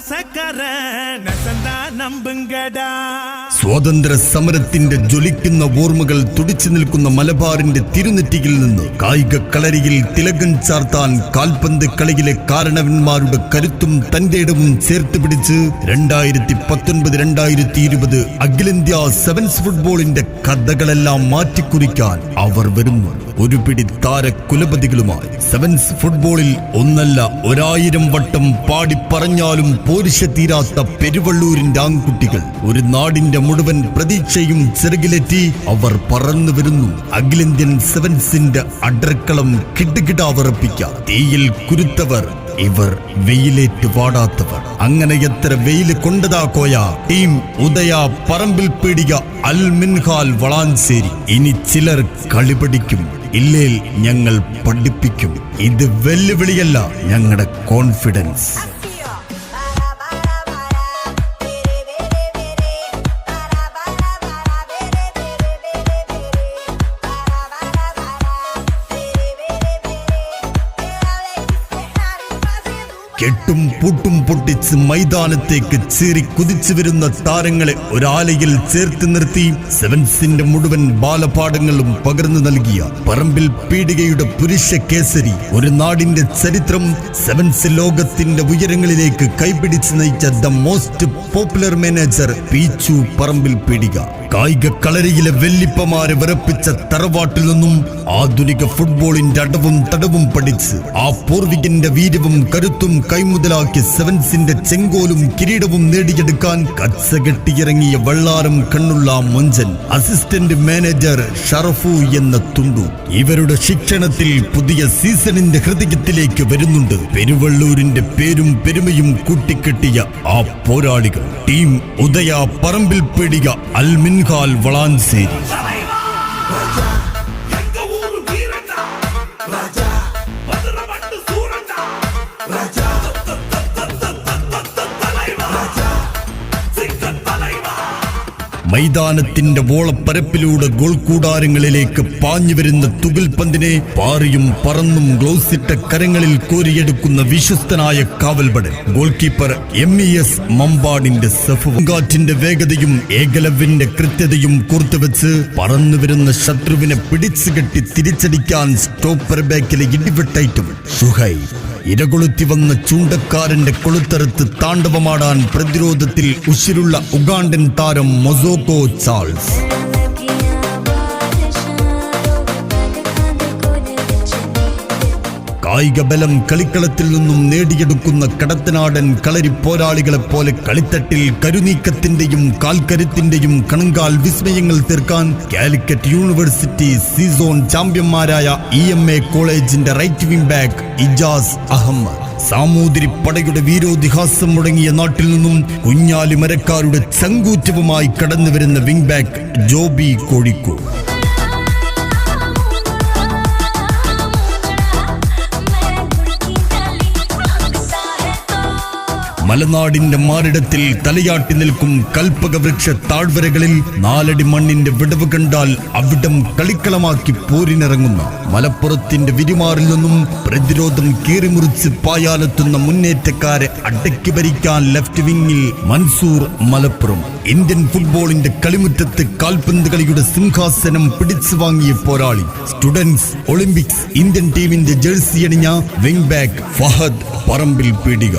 பாசக்கார நசந்தா நம்புங்கடா. സ്വാതന്ത്ര്യ സമരത്തിന്റെ ജ്വലിക്കുന്ന ഓർമ്മകൾ തുടിച്ചു നിൽക്കുന്ന മലബാറിന്റെ തിരുനെറ്റിയിൽ നിന്ന് കായിക കളരിയിൽ തിലകൻ ചാർത്താൻ കാൽപന്ത് കളിയിലെ കാരണവന്മാരുടെ കരുത്തും തന്റെ ഇടവും ചേർത്ത് പിടിച്ച് രണ്ടായിരത്തി പത്തൊൻപത് രണ്ടായിരത്തി ഇരുപത് അഖിലേന്ത്യാ സെവൻസ് ഫുട്ബോളിന്റെ കഥകളെല്ലാം മാറ്റിക്കുറിക്കാൻ അവർ വരുന്നു. ഒരു പിടി താര കുലപതികളുമായി സെവൻസ് ഫുട്ബോളിൽ ഒന്നല്ല ഒരായിരം വട്ടം പാടി പറഞ്ഞാലും പോരിശ തീരാത്ത പെരുവള്ളൂരിന്റെ ആൺകുട്ടികൾ ഒരു നാടിന്റെ മുഴുവൻ പ്രതീക്ഷയും ചെറുകിലേറ്റി അവർ പറന്നു വരുന്നു. അഖിലേന്ത്യൻ സെവൻസിന്റെ അടർക്കളം കിടുകിടാവറപ്പിക്ക. തീയിൽ കുരുത്തവർ ഇവർ വെയിലേറ്റ് വാടാത്തവർ. അങ്ങനെ എത്ര വെയിൽ കൊണ്ടതാ കോയ. ടീം ഉദയ പറമ്പിൽ പീടിക അൽ മിൻഹാൽ ഇനി ചിലർ കളിപഠിക്കും ഇല്ലേൽ ഞങ്ങൾ പഠിപ്പിക്കും. ഇത് വെല്ലുവിളിയല്ല ഞങ്ങളുടെ കോൺഫിഡൻസ് കെട്ടും പൂട്ടും പൊട്ടിച്ച് മൈതാനത്തേക്ക് ചേറി കുതിച്ചു വരുന്ന താരങ്ങളെ ഒരാലയിൽ ചേർത്ത് നിർത്തി സെവൻസിന്റെ മുഴുവൻ ബാലപാഠങ്ങളും പകർന്നു നൽകിയ പറമ്പിൽ പീടികയുടെ പുരുഷ കേസരി ഒരു നാടിന്റെ ചരിത്രം സെവൻസ് ലോകത്തിന്റെ ഉയരങ്ങളിലേക്ക് കൈപിടിച്ച് നയിച്ച the most popular manager Peechu Parambil Peedika. കായിക കളരിയിലെ വെല്ലിപ്പമാരെ വിറപ്പിച്ച തറവാട്ടിൽ നിന്നും ആധുനിക ഫുട്ബോളിന്റെ അടവും തടവും പഠിച്ച് ആ പൂർവികന്റെ വീരവും കരുത്തും കൈമുതലാക്കി സെവൻസിന്റെ ചെങ്കോലും കിരീടവും നേടിയെടുക്കാൻ കച്ചകെട്ടിയിറങ്ങിയ വെള്ളാരം കണ്ണുള്ള മുഞ്ചൻ അസിസ്റ്റന്റ് മാനേജർ ഷറഫു എന്ന തുണ്ടു. ഇവരുടെ ശിക്ഷണത്തിൽ പുതിയ സീസണിന്റെ ഹൃദയത്തിലേക്ക് വരുന്നുണ്ട്. പെരുവള്ളൂരിന്റെ പേരും പെരുമയും കൂട്ടിക്കെട്ടിയ ആ പോരാളികൾ. ടീം ഉദയ പറമ്പിൽ പേടിക അൽ മിൻഹാൽ വളാൻസേരി മൈതാനത്തിന്റെ വോളപ്പരപ്പിലൂടെ ഗോൾ കൂടാരങ്ങളിലേക്ക് പാഞ്ഞു വരുന്ന തുകിൽ പന്തിനെ പാറിയും പറന്നും ഗ്ലൗസിട്ട കരങ്ങളിൽ കോരിയെടുക്കുന്ന വിശ്വസ്തനായ കാവൽപടൻ goal keeper M E S മമ്പാടിന്റെ സെഫുങ്കാറ്റിന്റെ വേഗതയും ഏകലവ്യന്റെ കൃത്യതയും കൂർത്തുവെച്ച് പറന്നു വരുന്ന ശത്രുവിനെ പിടിച്ചുകെട്ടി തിരിച്ചടിക്കാൻ സ്റ്റോപ്പർ ബാക്കിലെ ഇടിവെട്ടൈറ്റം ഷുഹൈ ഇരകൊളുത്തി വന്ന ചൂണ്ടക്കാരന്റെ കൊളുത്തറുത്ത് താണ്ഡവമാടാൻ പ്രതിരോധത്തിൽ ഉശിരുള്ള ഉഗാണ്ടൻ താരം മൊസോക്കോ ചാൾസ്. കായിക ബലം കളിക്കളത്തിൽ നിന്നും നേടിയെടുക്കുന്ന കടത്തനാടൻ കളരി പോരാളികളെ പോലെ കളിത്തട്ടിൽ കരുനീക്കത്തിന്റെയും കാൽക്കരുത്തിന്റെയും കണങ്കാൽ വിസ്മയങ്ങൾ തീർക്കാൻ കാലിക്കറ്റ് യൂണിവേഴ്സിറ്റി സീസോൺ ചാമ്പ്യന്മാരായ ഇ എം എ കോളേജിന്റെ right wing back Ijas Ahammed. Samoothiri പടയുടെ വീരോതിഹാസം മുടങ്ങിയ നാട്ടിൽ നിന്നും കുഞ്ഞാലി മരക്കാരുടെ ചങ്കൂറ്റവുമായി കടന്നുവരുന്ന വിംഗ് ബാക്ക് ജോബി കോഴിക്കോട്. മലനാടിന്റെ മാറിടത്തിൽ തലയാട്ടി നിൽക്കും കൽപ്പകവൃക്ഷ താഴ്വരകളിൽ നാലടി മണ്ണിന്റെ വിടവ് കണ്ടാൽ അവിടം കളിക്കളമാക്കി പോരിനിറങ്ങുന്ന. മലപ്പുറത്തിന്റെ വിരിമാറിൽ നിന്നും പ്രതിരോധം കീറിമുറിച്ച് പായാലെത്തുന്ന മുന്നേറ്റക്കാരെ അടക്കി ഭരിക്കാൻ ലെഫ്റ്റ് വിങ്ങിൽ മൻസൂർ മലപ്പുറം. ഇന്ത്യൻ ഫുട്ബോളിന്റെ കളിമുറ്റത്ത് കാൽപന്ത് കളിയുടെ സിംഹാസനം പിടിച്ചു വാങ്ങിയ പോരാളി. സ്റ്റുഡൻസ് ഒളിമ്പിക്സ് ഇന്ത്യൻ ടീമിന്റെ ജേഴ്സി അണിഞ്ഞ വിംഗ് ബാക്ക് ഫഹദ് പറമ്പിൽ പീടിക.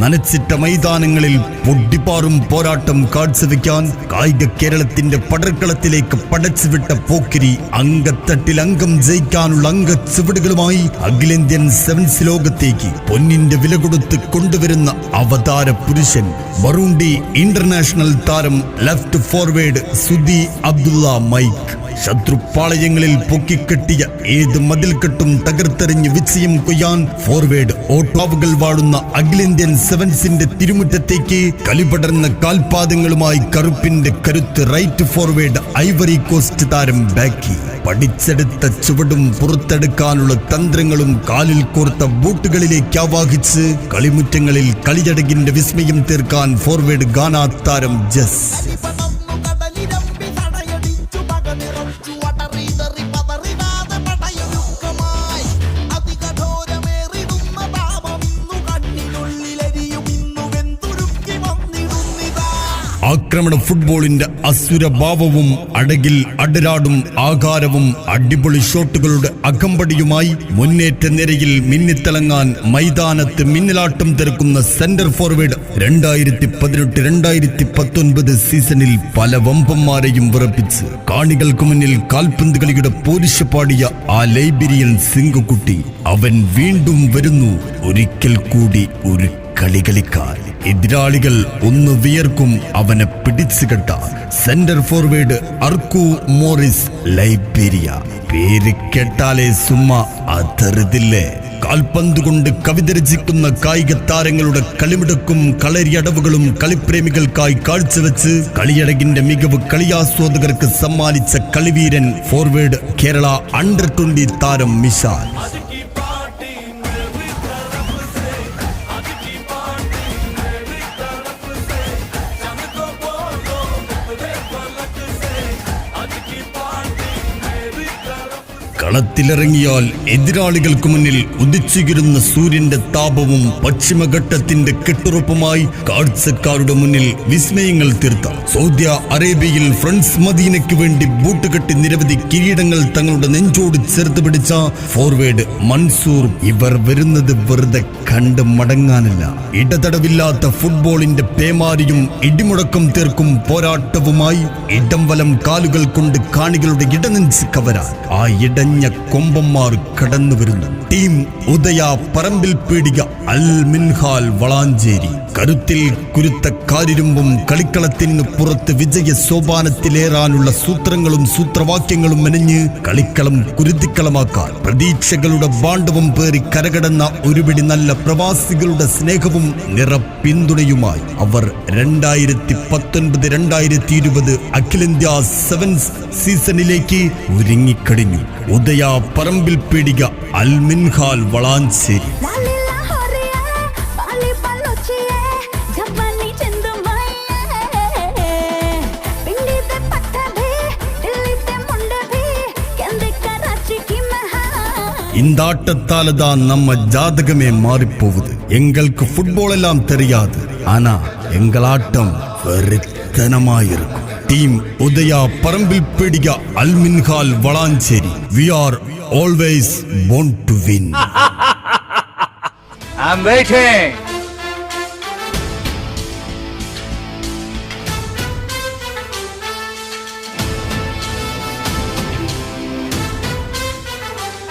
നനച്ചിട്ട മൈതാനങ്ങളിൽ പൊട്ടിപ്പാറും പോരാട്ടം കാഴ്ചവെക്കാൻ കായിക കേരളത്തിന്റെ പടർക്കളത്തിലേക്ക് പടച്ചുവിട്ട പോക്കിരി അങ്കത്തട്ടിൽ അംഗം ജയിക്കാനുള്ള അംഗ ചുവടുകളുമായി അഖിലേന്ത്യൻ സെവൻസ് ലോകത്തേക്ക് പൊന്നിന്റെ വില കൊടുത്ത് കൊണ്ടുവരുന്ന അവതാര പുരുഷൻ ബറൂണ്ടി ഇന്റർനാഷണൽ താരം left forward Sudi Abdullah Mike. ശത്രുപാളയങ്ങളിൽ പൊക്കിക്കെട്ടിയ ഏത് മതിൽക്കെട്ടും തകർത്തെറിഞ്ഞ് വിജയം കൊയ്യാൻ ഫോർവേഡ് ഓട്ടോവുകൾ വാഴുന്ന അഖിലേന്ത്യൻ സെവൻസിന്റെ തിരുമുറ്റത്തേക്ക് കളിപടർന്ന കാൽപാദങ്ങളുമായി കറുപ്പിന്റെ കരുത്ത് റൈറ്റ് ഫോർവേഡ് ഐവറി കോസ്റ്റ് താരം ബാക്കി. പഠിച്ചെടുത്ത ചുവടും പുറത്തെടുക്കാനുള്ള തന്ത്രങ്ങളും കാലിൽ കോർത്ത ബൂട്ടുകളിലേക്ക് ആവാഹിച്ച് കളിമുറ്റങ്ങളിൽ കളിയടകിന്റെ വിസ്മയം തീർക്കാൻ ഫോർവേഡ് ഗാനാ താരം ജസ്. ആക്രമണ ഫുട്ബോളിന്റെ അസുരഭാവവും അടകിൽ അടരാടും ആകാരവും അടിപൊളി ഷോട്ടുകളുടെ അകമ്പടിയുമായി മുന്നേറ്റ നിരയിൽ മിന്നിത്തിളങ്ങാൻ മൈതാനത്ത് മിന്നലാട്ടം തിരക്കുന്ന സെന്റർ ഫോർവേഡ് രണ്ടായിരത്തി പതിനെട്ട് രണ്ടായിരത്തി പത്തൊൻപത് സീസണിൽ പല വമ്പന്മാരെയും വിറപ്പിച്ച് കാണികൾക്ക് മുന്നിൽ കാൽപന്ത് കളിയുടെ പോരിശ പാടിയ ആ ലൈബീരിയൻ സിംഗുക്കുട്ടി അവൻ വീണ്ടും വരുന്നു. ഒരിക്കൽ കൂടി ഒരു കളി കളിക്കാൻ എതിരാളികൾ ഒന്ന് വിയർക്കും അവനെ പിടിച്ചുകെട്ട centre forward Arku Morris Liberia. പേര് കേട്ടാലേ സുമ്മ അതറുതില്ലേ കാൽപന്ത് കൊണ്ട് കവിത രചിക്കുന്ന കായിക താരങ്ങളുടെ കളിമിടക്കും കളരിയടവുകളും കളിപ്രേമികൾക്കായി കാഴ്ചവെച്ച് കളിയടകിന്റെ മികവ് കളിയാസ്വാദകർക്ക് സമ്മാനിച്ച കളിവീരൻ ഫോർവേഡ് കേരള അണ്ടർ ട്വന്റി താരം മിഷാൽ കളത്തിലിറങ്ങിയാൽ എതിരാളികൾക്ക് മുന്നിൽ ഉദിച്ചുകിരുന്ന സൂര്യന്റെ താപവും പശ്ചിമഘട്ടത്തിന്റെ കെട്ടുറപ്പുമായി കാഴ്ചക്കാരുടെ മുന്നിൽ വിസ്മയങ്ങൾ തീർത്ത. സൗദി അറേബ്യയിൽ ഫ്രണ്ട്സ് മദീനയ്ക്ക് വേണ്ടി ബൂട്ടുകെട്ടി നിരവധി കിരീടങ്ങൾ തങ്ങളുടെ നെഞ്ചോട് ചേർത്ത് പിടിച്ച ഫോർവേഡ് മൻസൂർ. ഇവർ വരുന്നത് വെറുതെ കണ്ട് മടങ്ങാനല്ല. ഇടതടവില്ലാത്ത ഫുട്ബോളിന്റെ പേമാരിയും ഇടിമുടക്കം തീർക്കും പോരാട്ടവുമായി ഇടം വലം കാലുകൾ കൊണ്ട് കാണികളുടെ ഇടനെഞ്ച് കവരാൻ. ആ ഇടഞ്ഞ കൊമ്പന്മാർ കടന്നു വരുന്നു. ടീം ഉദയ പറമ്പിൽ പീടിക അൽ മിൻഹാൽ വളാഞ്ചേരി. കരുത്തിൽ കുരുത്ത കാരിരുമ്പും കളിക്കളത്തിന് പുറത്ത് വിജയ സോപാനത്തിലേറാനുള്ള സൂത്രങ്ങളും സൂത്രവാക്യങ്ങളും മെനഞ്ഞ് കളിക്കളം കുരുതിക്കളമാക്കാൻ. പ്രതീക്ഷകളുടെ ബാണ്ഡവും പേറി കരകടന്ന ഒരുപിടി നല്ല പ്രവാസികളുടെ സ്നേഹവും നിറ പിന്തുണയുമായി അവർ രണ്ടായിരത്തി പത്തൊൻപത് രണ്ടായിരത്തി ഇരുപത് അഖിലേന്ത്യാ സെവൻസ് സീസണിലേക്ക് ഒരുങ്ങിക്കഴിഞ്ഞു. ഉദയ ഹൃദയ പറമ്പിൽ പീടിക അൽമിൻഹാൽ വളാഞ്ചേരി இந்த ஆட்டத்தால தான் நம்ம ஜாதகமே மாறி போகுது எங்களுக்கு ஃபுட்பால் எல்லாம் தெரியாது. ஆனா எங்கள் ஆட்டம் வெறித்தனமாயிருக்கும். Team Udaya பரம்பில் பிடிக Alminhal Valanchery we are always born to win I'm waiting.